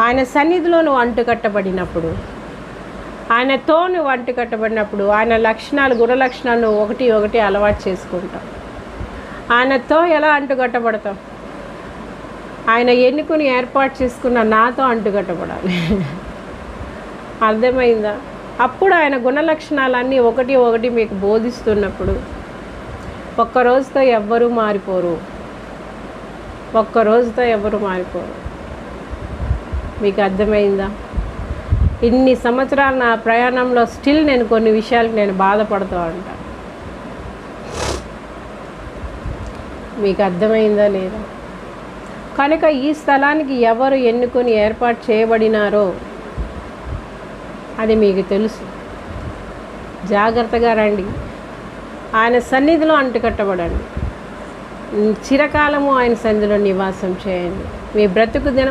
ఆయన సన్నిధిలో నువ్వు అంటుకట్టబడినప్పుడు ఆయనతో నువ్వు అంటుకట్టబడినప్పుడు ఆయన లక్షణాలు గుణ లక్షణాలు నువ్వు ఒకటి ఒకటి అలవాటు చేసుకుంటావు. ఆయనతో ఎలా అంటుకట్టబడతావు? ఆయన ఎన్నుకుని ఏర్పాటు చేసుకున్న నాతో అంటుకట్టబడాలి. అర్థమైందా? అప్పుడు ఆయన గుణ లక్షణాలన్నీ ఒకటి ఒకటి మీకు బోధిస్తున్నప్పుడు ఒక్క రోజుతో ఎవ్వరూ మారిపోరు. ఒక్క రోజుతో ఎవరు మారిపోరు. మీకు అర్థమైందా? ఇన్ని సంవత్సరాల నా ప్రయాణంలో స్టిల్ నేను కొన్ని విషయాలకు నేను బాధపడుతూ ఉంటాను మీకు అర్థమైందా లేదా? కనుక ఈ స్థలానికి ఎవరు ఎన్నుకొని ఏర్పాటు చేయబడినారో అది మీకు తెలుసు. జాగ్రత్తగా రండి. ఆయన సన్నిధిలో అంటుకట్టబడండి. చిరకాలము ఆయన సన్నిధిలో నివాసం చేయండి. మీ బ్రతుకు దినం